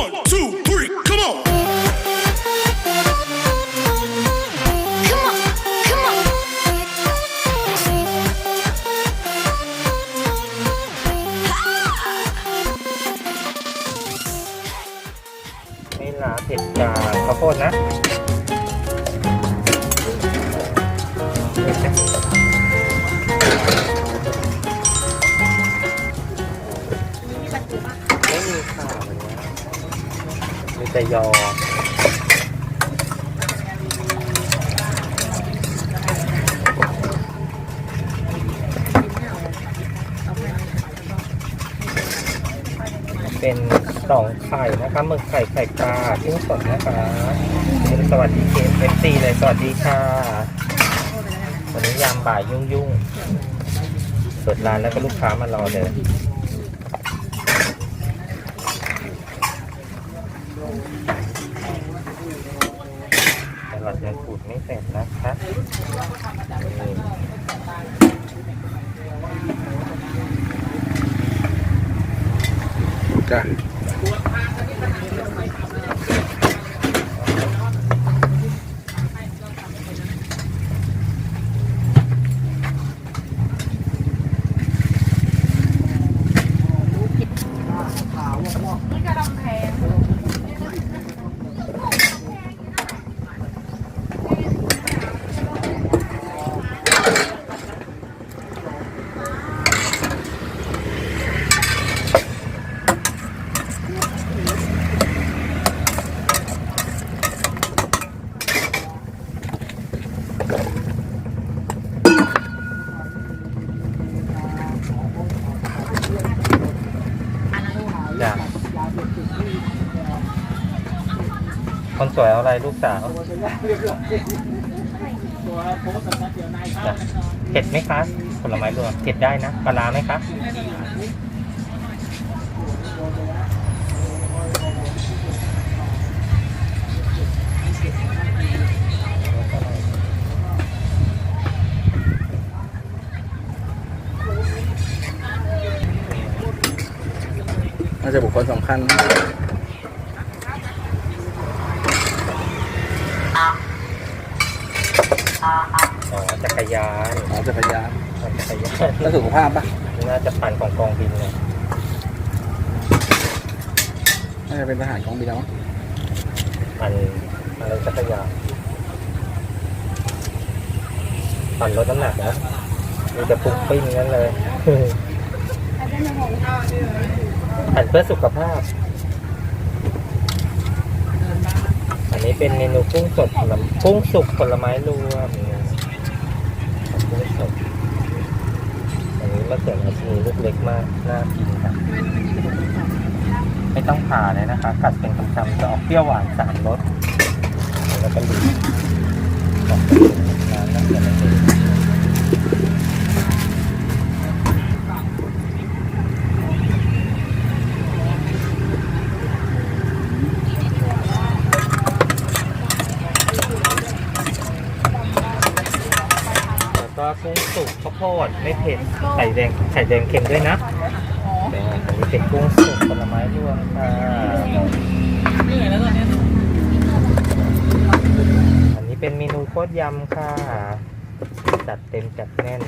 One, two, three, come on. Come on, come on. ไม่ลาเผ็ดจางข้าวโพดนะ มีแต่ยอเป็นสองไข่นะคะหมึกไข่ไข่ปลากุ้งสดนะคะสวัสดีเคเอฟซีเลยสวัสดีค่ะ วันนี้ยามบ่ายยุ่งยุ่งๆเปิดร้านแล้วก็ลูกค้ามารอเลยตลาด ยังขูดไม่เสร็จนะคะนี่จ้ะจ้ะคน สวยเอาอะไรลูกสาวจ้ะเผ็ดไหมคะผลไม้รวมเผ็ดได้นะปลาร้าไหมคะน่าจะบุคคลสำคัญ อ๋อจัก รยานอ๋อจักรยานอ๋อจักรยานแล้วสุขภาพปะน่าจะปั่นของกองบินเลยน่าจะเป็นทหารกองบินแล้วมั้งปั่นอะไรจักรยานปั่นลดน้ำหนักนะมีแต่ปุ้งปิ้งนั้นเลยปั่นเพื่อสุขภาพ อันนี้เป็นเมนูกุ้งสดผลไม้กุ้งสุกผลไม้รวมกุ้งสด อันนี้มะเขือเทศมีลูกเล็กมากน่ากินครับ ไม่ต้องผ่าเลยนะคะ กัดเป็นคำๆจะออกเปรี้ยวหวานสามรสแล้วก็ดีออกเป็นน้ำมะเขือเทศแล้วก็กุ้ง สุกข้าวโพดไม่เผ็ดไข่แดงไข่แดงเค็มด้วยนะอันนี้เป็นกุ้งสุกผลไม้รวมค่ะอันนี้เป็นเมนูโคตรยำค่ะ จัดเต็มจัดแน่น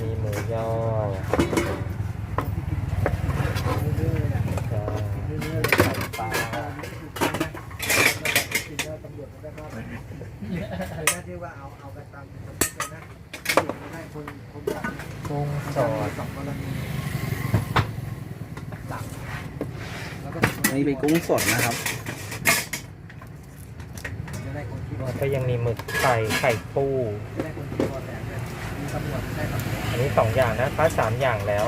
มีหมูยอจ้าไข่ปลา กุ้งสดอันนี้เป็นกุ้งสดนะครับแล้วก็ยังมีหมึกไข่ไข่ปูอันนี้สองอย่างนะคะสามอย่างแล้ว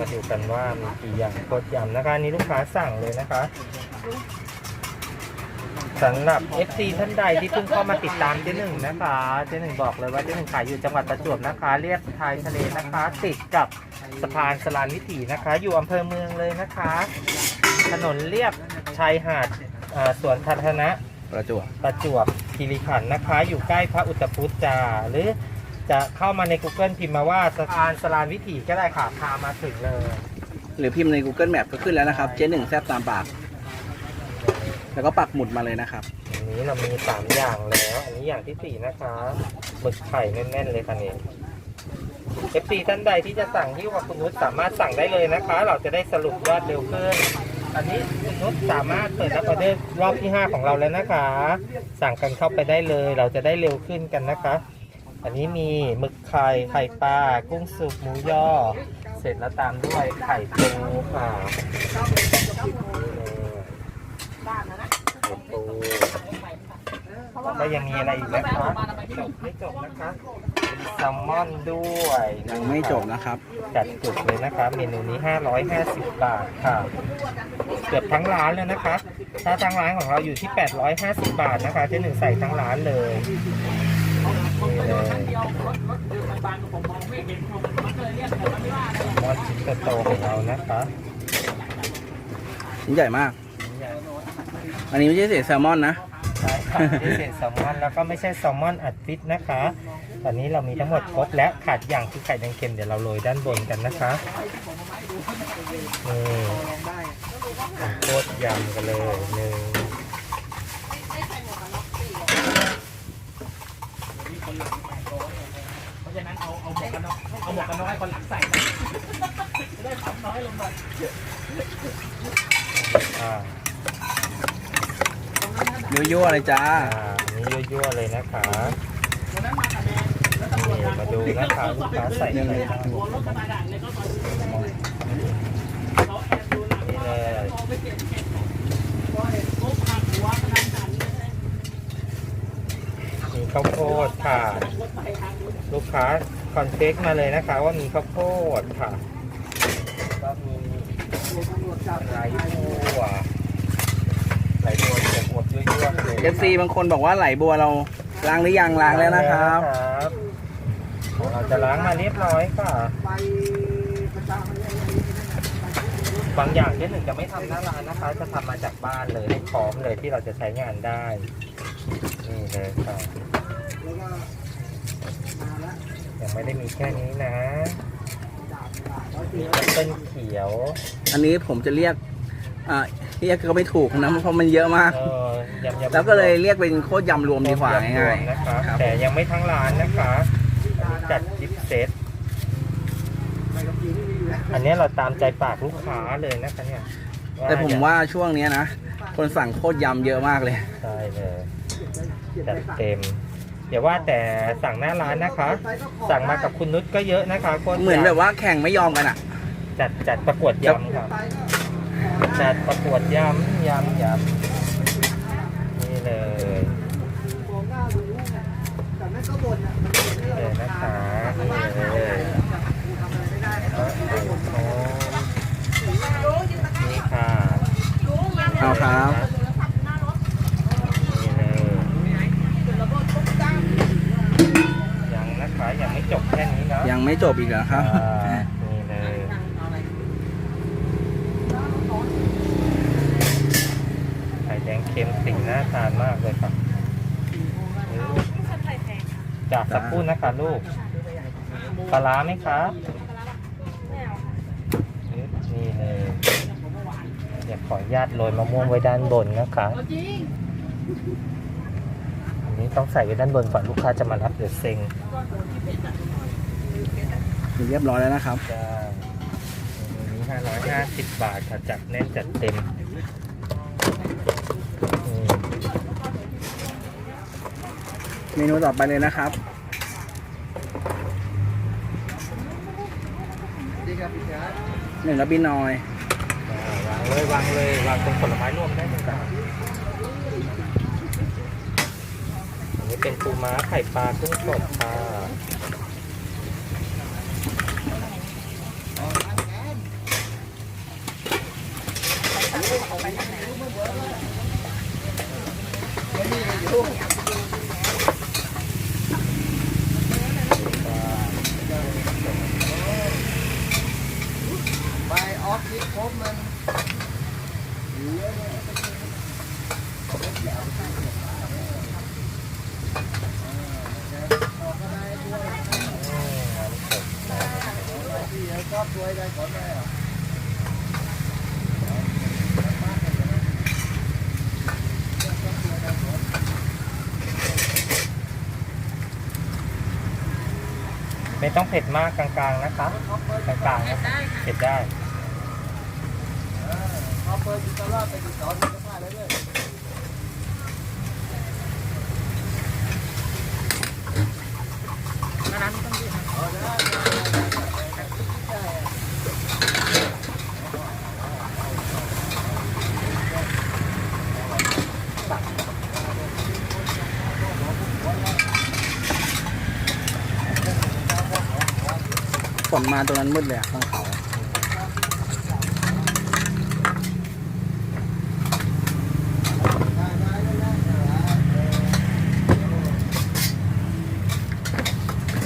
มาดูกันว่ามีกี่อย่างโคตรยำนะคะอันนี้ลูกค้าสั่งเลยนะคะ สำหรับ FC ท่านใดที่เพิ่งเข้ามาติดตามเจ๊หนึ่งนะคะ เจ๊หนึ่งบอกเลยว่าเจ๊หนึ่งขายอยู่จังหวัดประจวบนะคะ เรียบชายทะเลนะคะ ติดกับสะพานสลานวิถีนะคะ อยู่อำเภอเมืองเลยนะคะ ถนนเรียบชายหาดอ่าสวนสาธารณะ ประจวบ ประจวบคีรีขันธ์นะคะ อยู่ใกล้พระอุตพุทธจาหรือจะเข้ามาใน Google พิมพ์มาว่าสะพานสลานวิถีก็ได้ค่ะพามาถึงเลย หรือพิมพ์ใน Google Map ก็ขึ้นแล้วนะครับ เจ๊หนึ่งแซบตามปาก แล้วก็ปักหมุดมาเลยนะครับ อันนี้เรามีสามอย่างแล้ว อันนี้อย่างที่สี่นะคะหมึกไข่แน่นๆเลยค่ะนี่เอฟซีท่านใดที่จะสั่งที่ว่าคุณนุชสามารถสั่งได้เลยนะคะ เราจะได้สรุปยอดเร็วขึ้น อันนี้คุณนุชสามารถเปิดรับออเดอร์รอบที่ 5 ของเราแล้วนะคะ สั่งกันเข้าไปได้เลย เราจะได้เร็วขึ้นกันนะคะ อันนี้มีหมึกไข่ไข่ปลากุ้งสุกหมูยอ เสร็จแล้วตามด้วยไข่ปูค่ะไข่ปู แล้วก็ยังมีอะไรอีกนะคะจบไม่จบนะคะมีแซลมอนด้วยยังไม่จบนะครับ จัดจุดเลยนะคะเมนูนี้ 550 บาทค่ะ เกือบทั้งร้านเลยนะคะ ถ้าทั้งร้านของเราอยู่ที่ 850 บาทนะคะเจ๊หนึ่งใส่ทั้งร้านเลยนี่เลยมอนชิ้นโตๆของเรานะคะชิ้นใหญ่มาก อันนี้ไม่ใช่เศษแซลมอนนะใช่ค่ะพิเศษแซลมอนแล้วก็ไม่ใช่แซลมอนอัดฟิตนะคะ ตอนนี้เรามีทั้งหมดครบและขาดอย่างคือไข่แดงเค็มเดี๋ยวเราโรยด้านบนกันนะคะนี่โคตรยำกันเลยหนึ่งเอ่ายั่ ยั่วๆเลยจ้าอ่าอันนี้ยั่วๆเลยนะคะนี่มาดูนะคะลูกค้าใส่อะไรบ้างนี่เลยมีข้าวโพดค่ะ ลูกค้าคอนเฟกมาเลยนะคะ ว่ามีข้าวโพดค่ะก็มีไหลบัวไหลบัวจะอวดยั่ว เลย FC บางคนบอกว่าไหลบัวเราล้างหรือยังล้างแล้วนะครับครับ เราจะล้างมาเรียบร้อยค่ะบางอย่างที่หนึ่งจะไม่ทำหน้าร้านนะคะ จะทำมาจากบ้านเลยให้พร้อมเลยที่เราจะใช้งานได้ นี่เลยค่ะยังไม่ได้มีแค่นี้นะมีแอปเปิ้ลเขียว อันนี้ผมจะเรียกอ่า เรียกก็ไม่ถูกนะเพราะมันเยอะมาก เออยำยำแล้วก็เลยเรียกเป็นโคตรยำรวมดีกว่าง่ายๆ นะคะครับ แต่ยังไม่ทั้งร้านนะคะอันนี้จัดกิฟต์เซตอันนี้เราตามใจปากลูกค้าเลยนะคะเนี่ยๆแต่ผมว่าช่วงเนี้ยนะ คนสั่งโคตรยำเยอะมากเลย ใช่เลยจัดเต็มอย่าว่าแต่สั่งหน้าร้านนะคะ สั่งมากับคุณนุชก็เยอะนะคะโคตรเหมือนแบบว่าแข่งไม่ยอมกันอะ จัดจัดประกวดยำครับ จัดประกวดยำยำยำนี่เลยนี่เลยนะคะนี่เลยนี่ค่ะเอาครับนี่เลยยังนะคะยังไม่จบแค่นี้นะยังไม่จบอีกเหรอครับ อ่านี่เลยไข่แดงเค็มสีน่าทานมากเลยครับจาก สักพูดนะคะลูกปลาร้าไหมคะนี่เลยเดี๋ยวขออนุญาตโรยมะม่วงไว้ด้านบนนะคะอันนี้ต้องใส่ไว้ด้านบนก่อนลูกค้าจะมารับเดี๋ยวเซ็งเรียบร้อยแล้วนะครับจ้าเมนูนี้ห้าร้อยห้าสิบบาทค่ะจัดแน่นจัดเต็มอืมเมนูต่อไปเลยนะครับ หนึ่งกระบินนอย วางเลยวางเลยวางตรงผลไม้รวมได้เลยจ้ะอันนี้เป็นปูม้าไข่ปลากุ้งสดค่ะ ไม่ต้องเผ็ดมากกลางๆนะครับกลางๆนะเผ็ดได้ เออพอเปิดอินเอร์ลอดไปติดต่อที่กระเพาะแล้วด้วย นมาตรงนั้นมืดเลยอะบนเขา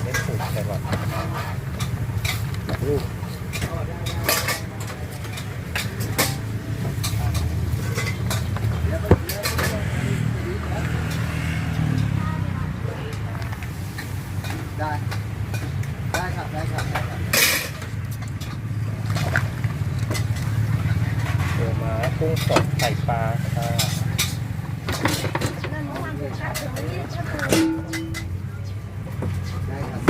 ไม่ถูกแต่แบบลูก ได้ ได้ครับ ได้ครับ ได้ครับ ตัวมากุ้งสดไข่ปลาค่ะ ได้ครับ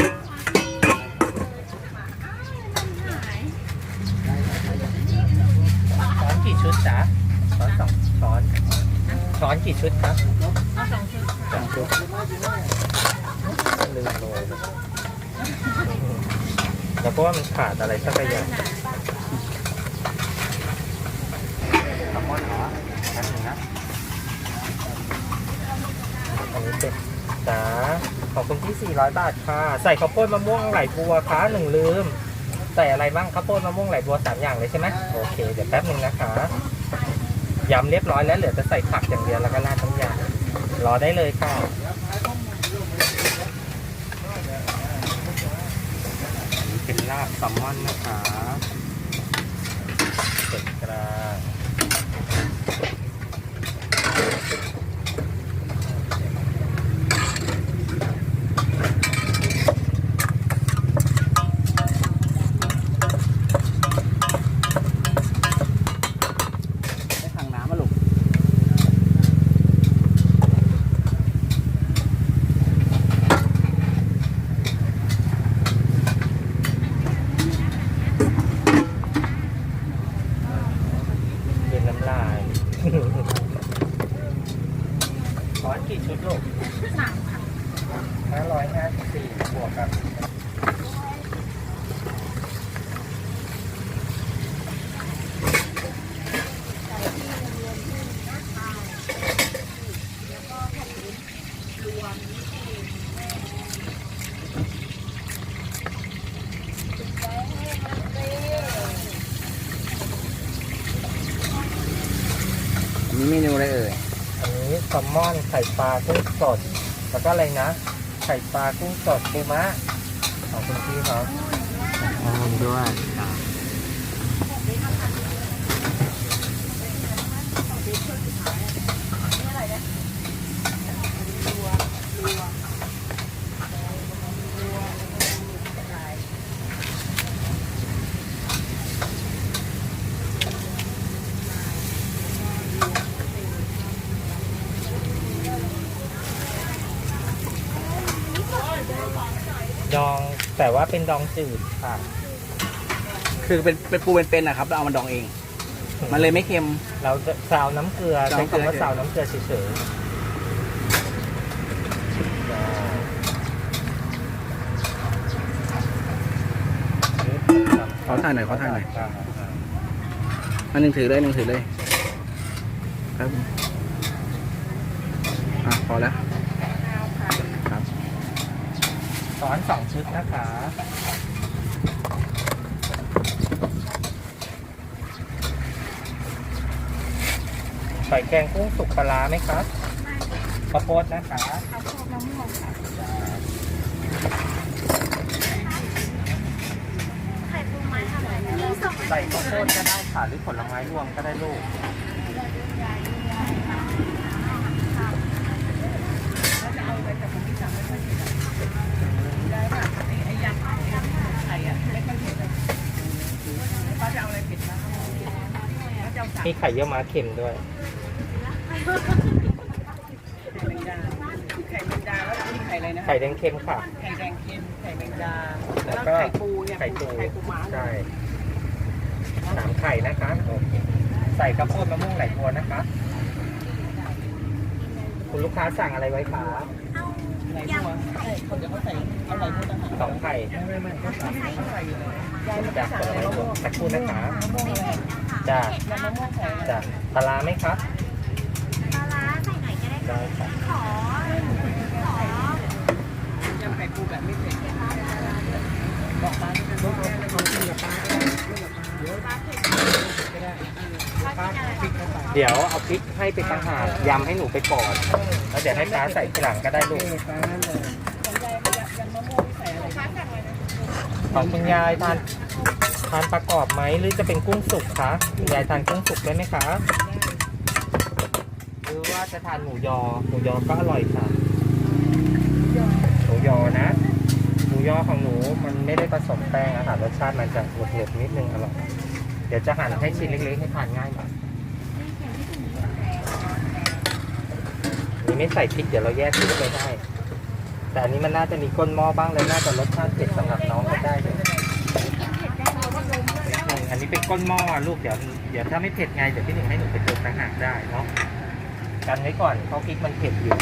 ช้อนกี่ชุด จ๊ะช้อนสองช้อนช้อนกี่ชุดครับสองชุดสองชุดลืมโรยเลยแล้วก็ว่ามันขาดอะไรสักอย่างทำมอนเหรอแป๊บนึงนะอันนี้เป็นจ้าขอบคุณที่ 400 บาทค่ะ ใส่ข้าวโพดมะม่วงไหลบัวค่ะหนึ่งลืม ใส่อะไรบ้างข้าวโพดมะม่วงไหลบัวสามอย่างเลยใช่ไหมโอเค เดี๋ยวแป๊บนึงนะคะยำเรียบร้อยแล้วเหลือจะใส่ผักอย่างเดียวแล้วก็ราดน้ำยำรอได้เลยค่ะเป็นลาบแซลมอนนะคะเป็ดกลาง ได้ทางน้ำมาลูก เป็นน้ำลาย ช้อนกี่ชุดลูกสามค่ะห้าร้อยห้าสิบสี่บวกกับ อันนี้เมนูอะไรเอ่ย อันนี้แซ ลมอนไข่ปลากุ้งสด แล้วก็อะไรนะ ไข่ปลากุ้งสดปูมะขอบคุณพี่เขอบคุณด้วย ดองแต่ว่าเป็นดองจืดค่ะ คือเป็นเป็นปูเป็นๆนะครับเราเอามาดองเอง มันเลยไม่เค็ม เราจะซาวน้ำเกลือซาวใช้น้ำเกลือคำว่าซาวน้ำเกลือเฉยๆขอถ่ายหน่อยขอถ่ายหน่อย อันหนึ่งถือเลยหนึ่งถือเลยครับอะพอแล้ว ครับ สอนสองชุดนะคะ ใส่แกงกุ้งสุกปลาร้าไหมครับข้าวโพดนะคะไข่ปูม้าทำอะไรยี่สองใส่ข้าวโพดก็ได้ค่ะหรือผลไม้รวมก็ได้ลูก มีไข่เยี่ยวม้าเค็มด้วย ไข่แมงดาไข่แมงดาแล้วมีไข่อะไรนะไข่แดงเค็มค่ะ ไข่แดงเค็มไข่แมงดาดาแล้แล้ววก็ไข่ปูเนี่ยไข่ปูไข่ปูม้าใช่สามไข่นะคะโอเคใส่ข้าวโพดมะม่วงไหลบัวนะคะ คุณลูกค้าสั่งอะไรไว้คะไหลบัวใช่เขาจะเขาใส่เอาไหลบัวต่างหากสองไข่ไม่ไม่ไม่เขาใส่เขาใส่อยู่เลยยายไม่จากสั่ผงลอะไรไม้มะรม่ววมงสักครู่นะคะมะม่วงอะไร จากยำมะม่วงใส่อะไรจากปลาร้าไหมคะปลาร้าใส่หน่อยก็ได้ได้ค่ะขอ ขอยำไข่ปูแบบไม่เผ็ดบอกป้าที่เป็นลูกแม่เลยเขากินกับป้าก็ได้ลูกกับป้าเดี๋ยวป้าเผ็ดก็ได้ป้าพริกเข้าไปเดี๋ยวเอาพริกให้ไปต่างหากยำให้หนูไปก่อนแล้วเดี๋ยวให้ป้าใส่ทีหลังก็ได้ลูกป้าเลยของยายยำมะม่วงที่ใส่อะไรป้าสั่งอะไรนะของคุณยายทาน ทานประกอบไหมหรือจะเป็นกุ้งสุกคะยายทานกุ้งสุกได้ไหมคะหรือว่าจะทานหมูยอ หมูยอก็อร่อยค่ะ หมูยอนะ หมูยอของหนูมันไม่ได้ผสมแป้งอะค่ะรสชาติมันจะหวดๆนิดนึงอร่อย เดี๋ยวจะหั่นให้ชิ้นเล็กๆให้ทานง่ายหน่อยนี่ไม่ใส่พริกเดี๋ยวเราแยกพริกไว้ได้ แต่อันนี้มันน่าจะมีก้นหม้อบ้างเลยน่าจะรสชาติเผ็ดสำหรับน้องก็ได้เลย อืมอันนี้เป็นก้นหม้อลูกเดี๋ยวเดี๋ยวถ้าไม่เผ็ดไงเดี๋ยวพี่หนึ่งให้หนูไปเติมต่างหากได้เนาะกันไว้ก่อนเพราะพริกมันเผ็ดอยู่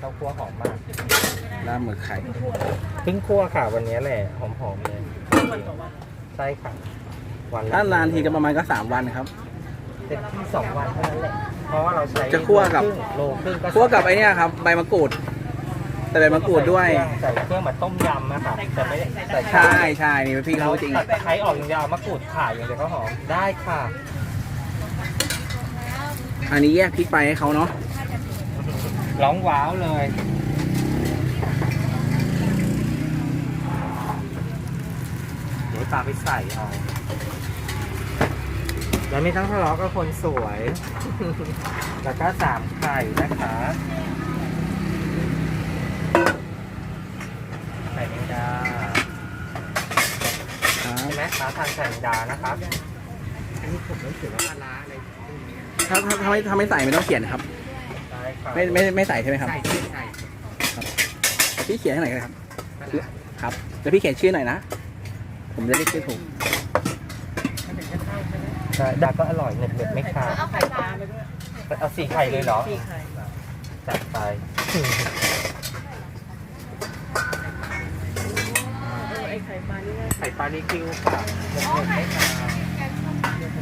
ข้าวคั่วหอมมากลาบหมึกไข่เพิ่งคั่วค่ะวันนี้แหละหอมๆเลยวันต่อวันใช่ค่ะวันละถ้านานทีก็ประมาณก็สามวันครับเต็มที่สองวันเท่านั้นแหละเพราะว่าเราใช้จะคั่วกับโลครึ่งโลครึ่งก็คั่วกับไอ้เนี่ยครับใบมะกรูด แต่ใบมะกรูดด้วย ใส่เครื่องเหมือนต้มยำนะคะแต่ไม่ได้ใส่ใช่ใช่นี่พี่เรารู้จริง ตัดตะไคร้ออกอย่างเดียวเอามะกรูดข่าอย่างเดียวก็หอมได้ค่ะ อันนี้แยกพริกไปให้เขาเนาะร้องว้าวเลยเดี๋ยวตามไปใส่เอาแล้วไม่ต้องทะเลาะกับคนสวย แล้วก็สามไข่นะคะไข่แมงดา ครับใช่ไหมคะทานไข่แมงดานะครับถ้าถ้าถ้าไม่ถ้าไม่ใส่ไม่ต้องเขียนครับ ได้ค่ะไม่ไม่ไม่ใส่ใช่ไหมครับใส่ใส่ใส่พี่เขียนให้หน่อยก็ได้ครับครับแล้วพี่เขียนชื่อหน่อยนะ ผมจะได้ชื่อถูกใช่ดาก็อร่อยเน็ตเน็ตไม่คาวเอาไข่ปลาไปด้วยเอาสี่ไข่เลยเหรอ สี่ไข่ จัดไป เออไอไข่ ปลานี่น่าไข่ปลาลิคิวค่ะเน็ตเน็ตไม่คาว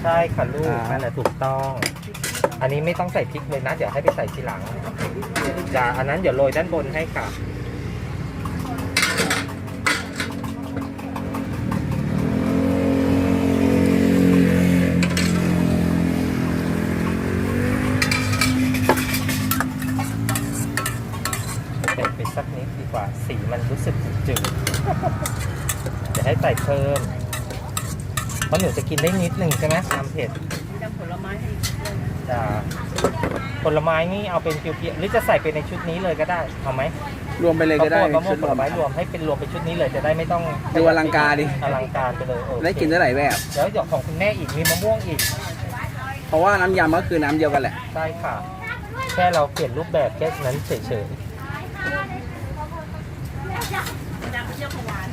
ใช่ค่ะลูกนั่นแหละถูกต้อง อันนี้ไม่ต้องใส่พริกเลยนะ เดี๋ยวให้ไปใส่ทีหลังจ้าอันนั้นเดี๋ยวโรยด้านบนให้ค่ะ เผ็ดไปสักนิดดีกว่า สีมันรู้สึกจืดๆจะ ให้ใส่เพิ่มเพราะหนูจะกินได้นิดหนึ่งใช่ไหมความเผ็ดยำผลไม้ให้อีกด้วยนะจะผลไม้นี่เอาเป็นเพียวๆหรือจะใส่ไปในชุดนี้เลยก็ได้เอาไหมรวมไปเลยก็ได้ข้าวโพดมะม่วชุงดผรลวมไม้รวมให้เป็นรวมเป็นชุดนี้เลยจะได้ไม่ต้องดูอลังการดิอลังการไปเลยโอเคได้กินได้หลายแบบแล้วเดี๋ยวของคุณแม่อีกมีมะม่วงอีก เพราะว่าน้ำยำก็คือน้ำเดียวกันแหละใช่ค่ะ แค่เราเปลี่ยนรูปแบบแค่นั้นเฉยยำเที่ยวของหวาน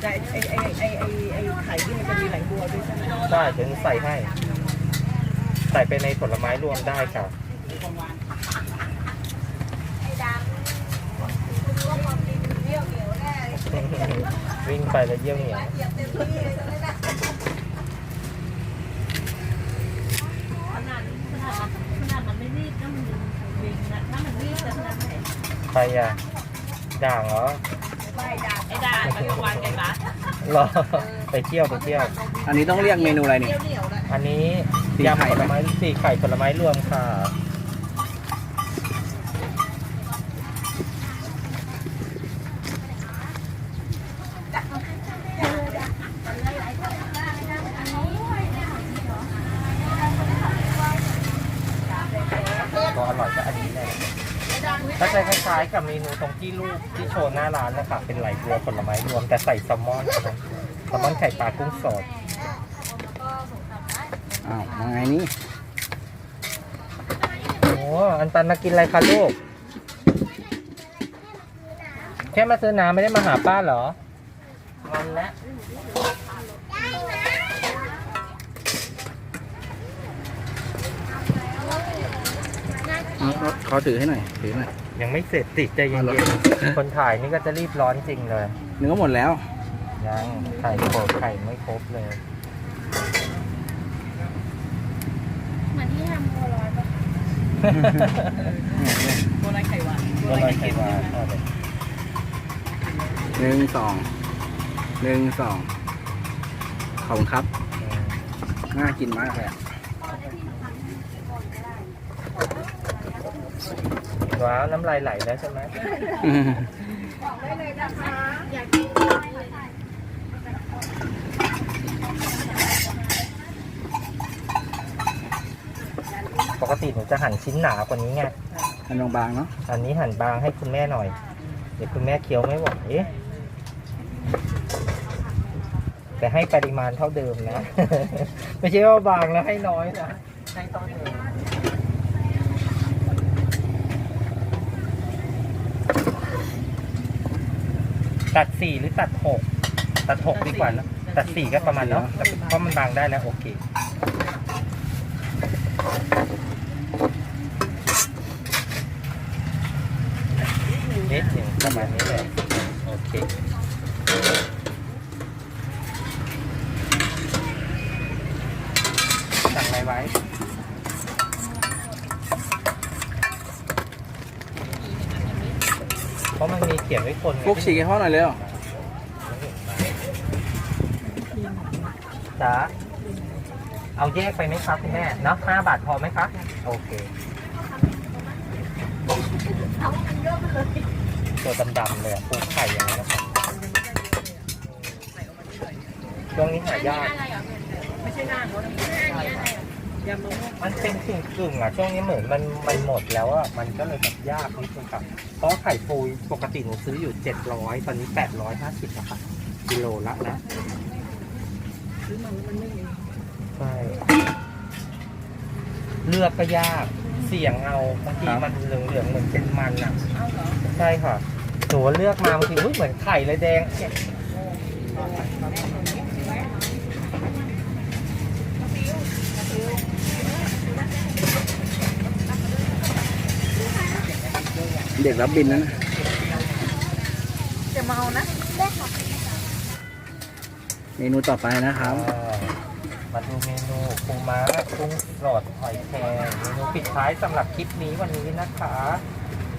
แต่ไอไอไอไอไอไข่ที่มันจะมีไหลบัวด้วยใช่ไหมๆได้เดี๋ยวใส่ให้ ใส่ไปในผลไม้รวมได้ค่ะวิ่งไปแล้วเยี่ยวเหนียวขนาดขนาดขนาดมันไม่รีบก็มีวิ่งนะถ้ามันรีบจะขนาดไหนใครอะด่างเหรอ ไอ้ด่านมันวานไก่บ้านเหรอไปเที่ยวไปเที่ยว อันนี้ต้องเรียกเมนูอะไรนี่อันนี้สี่ไข่ยำผไหมลไม้สี่ไข่ผลไม้รวมค่ะ ก็อร่อยก็อันนี้แหละถ้าจะคล้ายๆ กับเมนูตรงที่ลูกที่โชว์หน้าร้านนะคะเป็นไหลบัวผลไม้รวมแต่ใส่แซลมอนนะแซลมอนไข่ปลากุ้งสดอ้าวมาไงนี่อันปันมากินอะไรคะลูก แค่มาซื้อน้ำไม่ได้มาหาป้าเหรอ งอนแล้ว เอาเอาเขาถือให้หน่อยถือหน่อย ยังไม่เสร็จติดใจเย็เอานเหรอๆคนถ่ายนี่ก็จะรีบร้อนจริงเลย เนื้อหมดแล้ว ยังไข่โขดไข่ไม่ครบเลย เหมือนที่ทำโบราณปะโบราณไข่หวานก็เลยไข่หวานเอาเลยหนึ่งสองหนึ่งสองขอบคุณครับอืมน่ากินมากเลยอะ ว้าวน้ำลายไหลแล้วใช่ไหมอืมปกติหนูจะหั่นชิ้นหนากว่านี้ไงอันบางๆเนาะอันนี้หั่นบางให้คุณแม่หน่อย เดี๋ยวคุณแม่เคี้ยวไม่ไหวแต่ให้ปริมาณเท่าเดิมนะ ไม่ใช่ว่าบางแล้วให้น้อยนะให้เท่าเดิม ตัดสี่หรือตัดหกตัดหกดีกว่านะตัดสี่ก็ประมาณเนาะเพราะมันบางได้แล้วโอเค นิดหนึ่งประมาณนี้เลย โอเค สั่งอะไรไว้ เพราะมันมี เขียนไว้คนไงพวกฉีกให้พ่อหน่อยเร็วจ๋าเอาแยกไปไหมครับคุณแม่เนาะห้าบาทพอไหมครับ โอเค ตัวดำๆเลยอะปูไข่อย่างนั้นะครับช่วงนี้หายากไม่ใช่หน้าเขานะ อันนี้อะไรเหรอยำมะม่วงมันเป็นกึ่งกึ่งๆอะช่วงนี้เหมือนมันมันหมดแล้วอะมันก็เลยแบบยากนิดนึงครับเพราะว่าไข่ปูปกติหนูซื้ออยู่เจ็ดร้อยตอนนี้แปดร้อยห้าสิบอะค่ะกิโลละนะซื้อมาแล้วมันไม่มีใช่เลือกก็ยากเสี่ยงเอาบางทีครับมันเหลืองๆเหมือนเป็นมันอะเอ้าเหรอใช่ค่ะหนูเลือกมาบางทีอุ๊ยเหมือนไข่เลยแดงเนี่ เด็กรับบินนะนะจะเมานะเมนูต่อไปนะครับอ่ามาดูเมนูปูม้ากุ้งสดหอยแครงเมนูปิดท้ายสำหรับคลิปนี้วันนี้นะคะ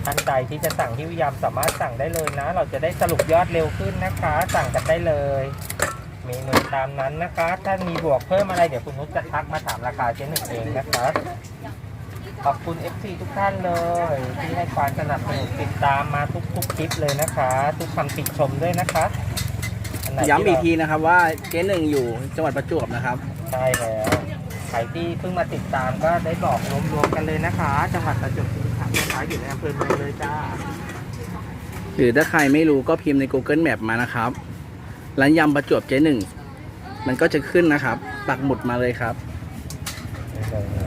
ท่านใดที่จะสั่งที่วิยามสามารถสั่งได้เลยนะ เราจะได้สรุปยอดเร็วขึ้นนะคะ สั่งกันได้เลยเมนูตามนั้นนะคะ ถ้ามีบวกเพิ่มอะไรเดี๋ยวคุณนุชจะทักมาถามราคาเจ๊หนึ่งเองนะคะ ขอบคุณ FC ทุกท่านเลย ที่ให้ความสนับสนุนติดตามมาทุกๆคลิปเลยนะคะ ทุกคำติชมด้วยนะคะนไหนที่ย้ำอีกเราทีนะครับว่าเจ๊หนึ่งอยู่จังหวัดประจวบนะครับใช่แล้วใครที่เพิ่งมาติดตามก็ได้บอกรวมๆกันเลยนะคะ จังหวัดประจวบคีรีขันธ์นะคะอยู่ในอำเภอเมืองเลยจ้าหรือถ้าใครไม่รู้ก็พิมพ์ใน Google Map มานะครับร้านยำประจวบเจ๊หนึ่งมันก็จะขึ้นนะครับ ปักหมุดมาเลยครับ นี่เลยนะปู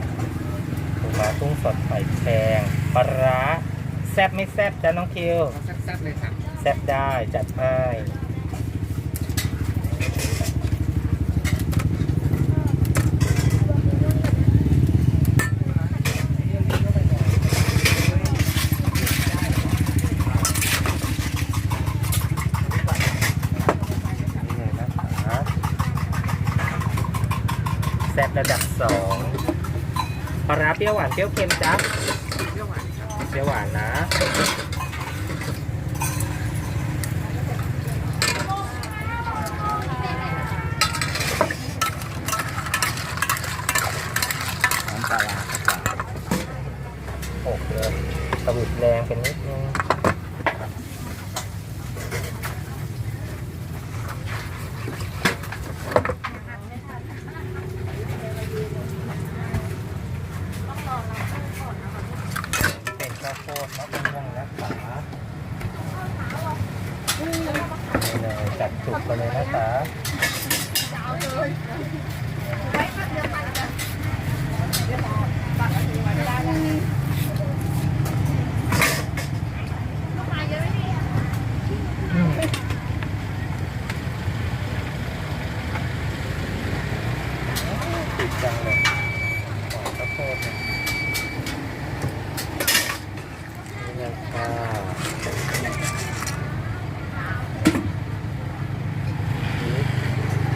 ม้าตุ้งสดไข่แพงปลาร้าแซ่บไม่แซ่บจ้าน้องคิว แซ่บๆเลยครับแซ่บได้จัดให้แซ่บระดับสอง ปลาร้าเปรี้ยวหวานเปรี้ยวเค็มจ้ะเปรี้ยวหวานเปรี้ยวหวานนะ จังเลยหอมข้าวโพดนะนี่เลยค่ะ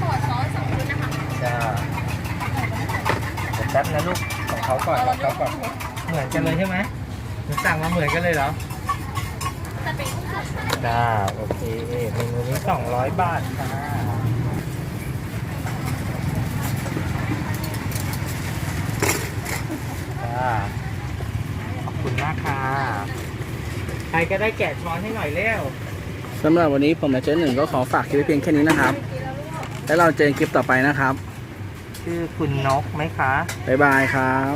อสองชุดนะคะจ้าเดี๋ยวแป๊บนะลูกของเขาก่อนของเขาก่อนเหมือนกันเลยใช่ไหมหนูสั่งมาเหมือนกันเลยเหรอแต่เป็นกุ้งสดจ้าโอเคเมนูนี้200 บาทนค่ะ รก็ได้แกะช้อนให้หน่อยเร็วสำหรับวันนี้ผมและเจ๊หนึ่งก็ขอฝากคลิปไว้เพียงแค่นี้นะครับ แล้วเราเจอกันคลิปต่อไปนะครับ ชื่อคุณนกไหมคะ บ๊ายบายครับ